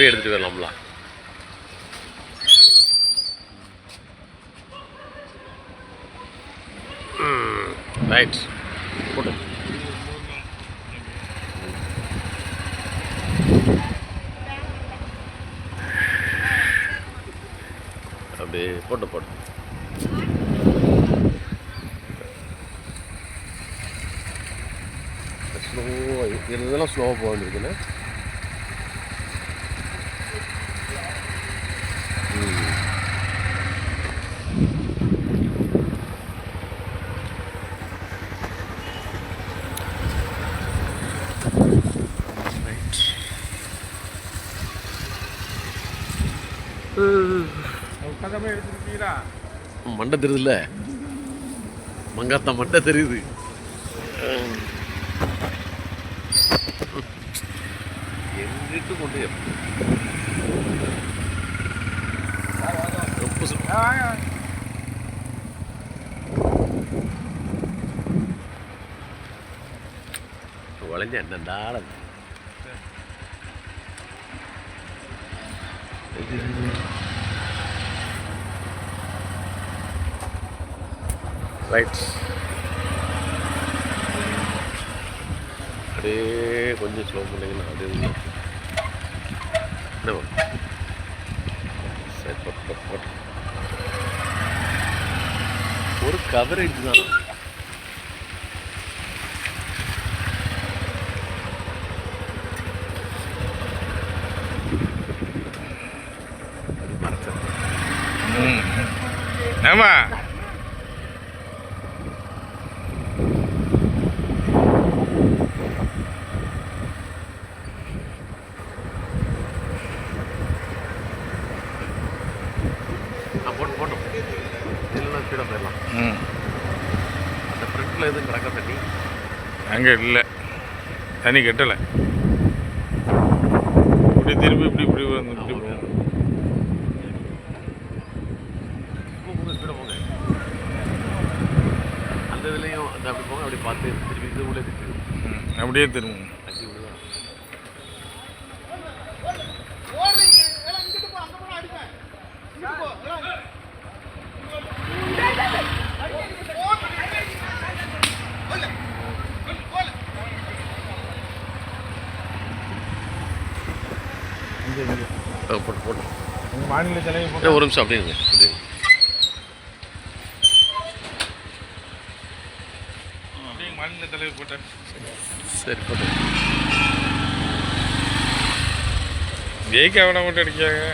அப்படியே எடுத்துகிட்டு வரலாம்லாம் ரைட் போட்டு அப்படியே போட்டு போட்டு. ஸ்லோவாக இதெல்லாம் ஸ்லோவாக போக வேண்டியிருக்குண்ணே மண்டை தெரியுதுல்ல? மங்காத்தா மண்டை தெரியுது. எங்கிட்டு கொண்டு ரொம்ப சு- ரைட் அப்படியே கொஞ்சம் ஸ்லோ பண்ணிங்கன்னா அப்படியே உள்ள. என்ன? சரி போட்டு போட்டு போட்டு ஒரு கவரேஜ் தான் மறைச்சது ஃப்ரண்ட்டில் எதுவும் கிடக்க தண்ணி? அங்கே இல்லை. தண்ணி கட்டலை. இப்படி திரும்பி இப்படி இப்படி வந்து இப்படி போகும். அந்த இதுலேயும் அந்த அப்படி போங்க அப்படி பார்த்து திருப்பி இது உள்ளே திருப்பி ம், அப்படியே திரும்பும் தண்ணி விடுதா இங்கே. ஆ, போட்டு போட்டு. மாநில தலைவி ஏ, போட்டு ஒரு நிமிஷம் அப்படியே இருங்க மாநில தலைவி போட்டேன் சரி போட்டு. ஜெயிக்க அவனை மட்டும் அடிக்காங்க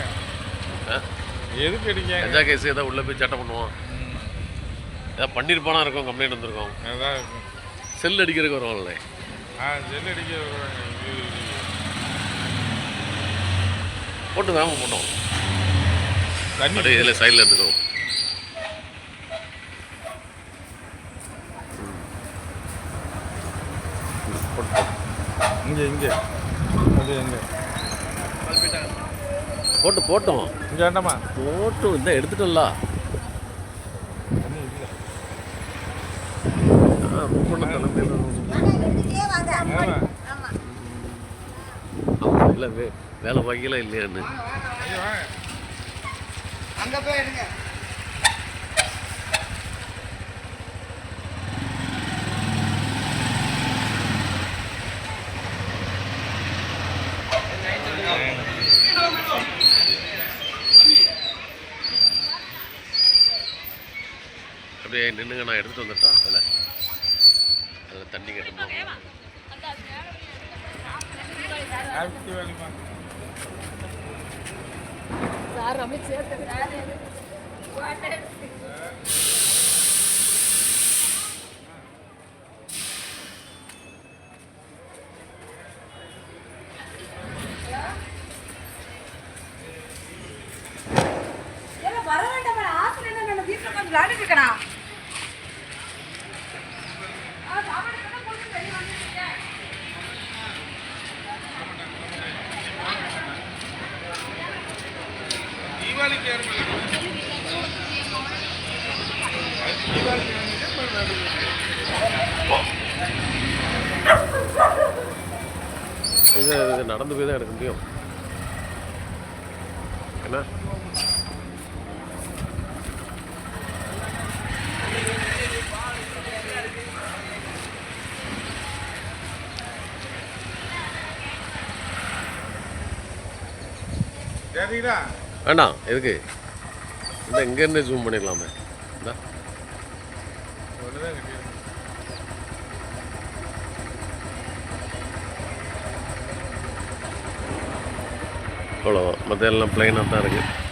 ஆ? எதுக்கு அடிக்காங்க கஞ்சா கேஸ் ஏதாவது உள்ளே போய் சட்டை பண்ணுவோம்? ஏதாவது பண்ணியிருப்பானா இருக்கும் கம்ப்ளைண்ட் வந்திருக்கோம். செல் அடிக்கிறதுக்கு வருவாங்கல்ல. ஆ ஜெல் அடிக்க வருவாங்க. போட்டு வேகமாக போட்டோம். அப்படியே இதில் சைடில் எடுத்துக்கிறோம் போட்டு போட்டு இங்கே. இங்கே அது எங்கே போட்டு போட்டோம். இங்கே வேண்டாமா? போட்டும் இந்த எடுத்துட்டோம்ல. இல்லை வேலை வாங்கிக்கலாம் இல்லையான்னு. அங்க போய் எடுங்க. அப்படியே நின்னுங்க நான் எடுத்துகிட்டு வந்துட்டா அதில். அதில் தண்ணி கட்டணும் சார் ரொம்ப சேர்த்து வர வேண்டாம் ஆசை என்ன வீட்டில் கொஞ்சம் விளையாடிட்டு இருக்கணும் இது இது நடந்து போய் தான் எடுக்க முடியும். என்ன? வேண்டாம் எதுக்கு? இந்த இங்கேருந்து ஜூம் பண்ணிடலாமே. இந்தா ஒண்ணுதான் இருக்கு. அவ்வளோதான் மற்ற எல்லாம் பிளைனாக தான் இருக்குது